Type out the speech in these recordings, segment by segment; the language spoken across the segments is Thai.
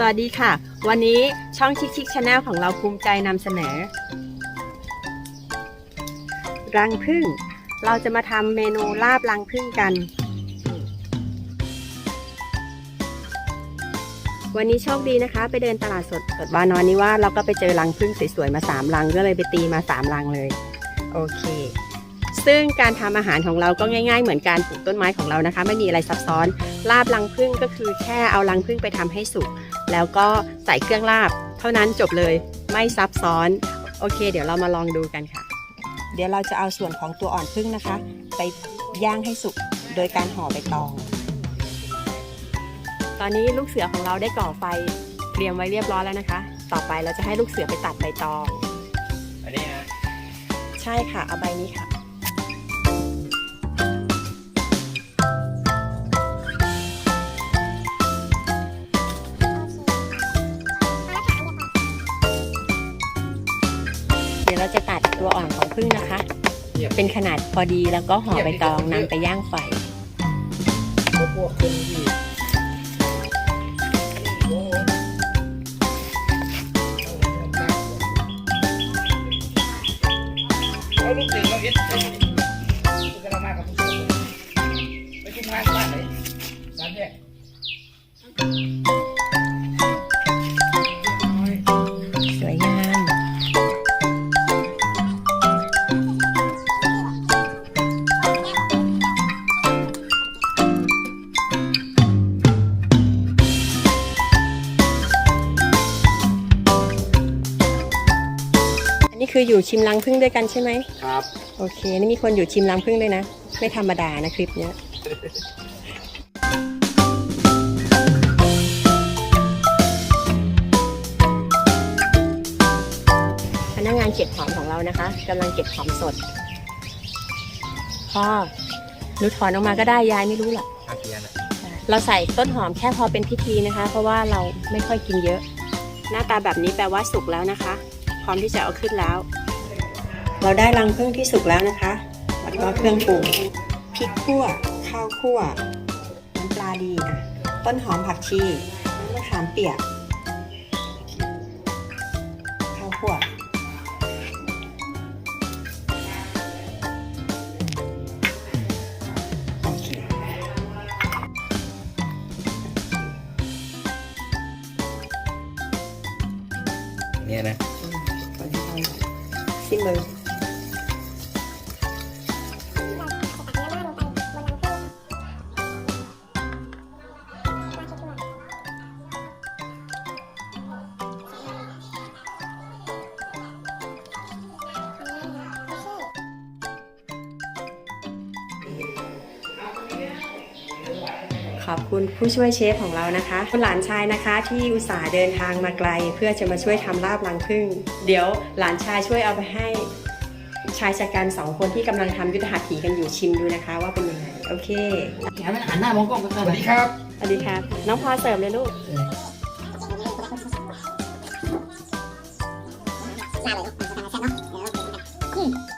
สวัสดีค่ะ วันนี้ช่องชิคชิคชาแนลของเราภูมิใจนำเสนอ รังผึ้งเราจะมาทำเมนูลาบรังผึ้งกัน วันนี้โชคดีนะคะ ไปเดินตลาดสดสดวานอนนิว่าเราก็ไปเจอรังผึ้งสวยๆมาสามรังก็เลยไปตีมาสามรังเลย โอเค ซึ่งการทำอาหารของเราก็ง่าย ๆ เหมือนการปลูกต้นไม้ของเรานะคะ ไม่มีอะไรซับซ้อนลาบรังผึ้งก็คือแค่เอารังผึ้งไปทำให้สุก แล้วก็ใส่เครื่องลาบ เท่านั้นจบเลยไม่ซับซ้อน โอเค เดี๋ยวเรามาลองดูกันค่ะ เดี๋ยวเราจะเอาส่วนของตัวอ่อนผึ้งนะคะ ไปย่างให้สุกโดยการห่อใบตอง ตอนนี้ลูกเสือของเราได้ก่อไฟเตรียมไว้เรียบร้อยแล้วนะคะ ต่อไปเราจะให้ลูกเสือไปตัดใบตอง อันนี้นะ ใช่ค่ะเอาใบนี้ค่ะ ตัดตัวอ่อนของพึ่งนะคะ เป็นขนาดพอดีแล้วก็ห่อใบตองนำไปย่างไฟพวกคนที่เอาลูกตื่นมาเอ็ดไปกระมากับผู้ชมไปกินงานบ้านไหนบ้านเนี่ยส คืออยู่ชิมรังพึ่งด้วยกันใช่ไหมครับ โอเค นี่มีคนอยู่ชิมรังพึ่งด้วยนะ ไม่ธรรมดานะคลิปเนี้ยพนักงานเก็บหอมของเรานะคะกำลังเก็บหอมสดพ่อรู้ถอนออกมาก็ได้ยายไม่รู้หรอกอาเทียนเราใส่ต้นหอมแค่พอเป็นพิธีนะคะ เพราะว่าเราไม่ค่อยกินเยอะ หน้าตาแบบนี้แปลว่าสุกแล้วนะคะพ ร้อมที่จะเอาขึ้นแล้ว เราได้รังผึ้งที่สุกแล้วนะคะแล้วก็เครื่องปรุงพริกขั่ว ข้าวคั่วน้ำปลาดีอะต้นหอมผักชีน้ำมะขามเปียก ข้าวคั่วโอเคเนี่ยนะ ซิ ขอบคุณผู้ช่วยเชฟของเรานะคะคุณหลานชายนะคะ ที่อุตส่าห์เดินทางมาไกล เพื่อจะมาช่วยทำลาบลังพึ่ง เดี๋ยวหลานชายช่วยเอาไปให้ชายชะกันสองคนที่กำลังทำยุทธหัตถีกันอยู่ชิมดูนะคะ ว่าเป็นยังไงโอเคแถมมันหันหน้ามองกล้องกันสวัสดีครับสวัสดีครับ น้องพลอยเสิร์ฟเลยลูกอย่าง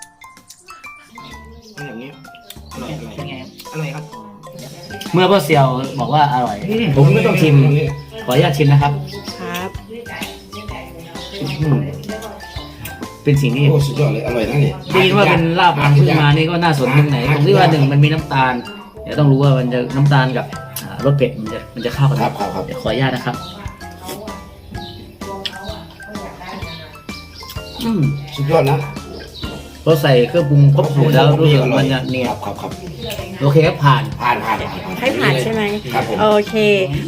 เมื่อพ่อเซียวบอกว่าอร่อย ผมก็ต้องชิม ขออนุญาตชิมนะครับ ครับ อืมเป็นสิ่งที่โอ้สุดยอดเลยอร่อยนะนี่ได้ยินว่าเป็นลาบรังพึ่งมานี่ก็น่าสนตรงไหนตรงที่ว่าหนึ่งมันมีน้ำตาลเดี๋ยวต้องรู้ว่ามันจะน้ำตาลกับอ่ารสเป็ดมันจะมันจะเข้ากันไหคมรับครับครับเดี๋ยวขออนุญาตนะครับ อืม สุดยอดนะ พอใส่เครื่องปรุงครบสูตรแล้วรู้สึกมันจะเนี่ยครับครับครับโอเคครับผ่านผ่านผ่านผ่านให้ผ่านใช่ไหมครับผมโอเค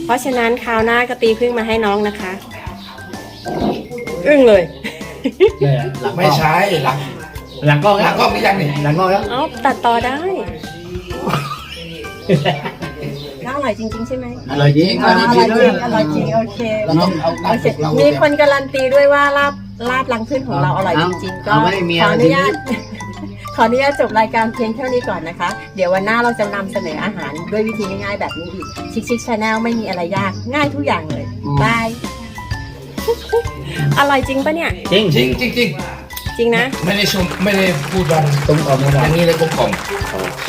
เพราะฉะนั้นคราวหน้าก็ตีพึ่งมาให้น้องนะคะอึ้งเลยเนี่ยหลังกล้องไม่ใช่หลังหลังกล้องหลังกล้องนี่ยังนี่หลังกล้องแล้วเอาตัดต่อได้แล้วอร่อยจริงๆใช่ไหมอร่อยจริงอร่อยจริงอร่อยจริงโอเคเราต้องเอาโอเคมีคนการันตีด้วยว่าลาบ ลาบลังขึ้นของเราอร่อยจริงๆก็เอาไม่มีขออะอไรนุญาตขออนุญาตจบรายการเพียงเท่านี้ก่อนนะคะ เดี๋ยววันหน้าเราจะนำเสนออาหารด้วยวิธีง่ายๆแบบนี้อีก ชิคชิคชาแนลไม่มีอะไรยาก ง่ายทุกอย่างเลยบายอร่อยจริงปะเนี่ย จริงจริงจริงจริงจริงนะ ไม่ได้ชมไม่ได้พูดวันตรงออกมาอันนี้เลยกลมกล่อมโอเค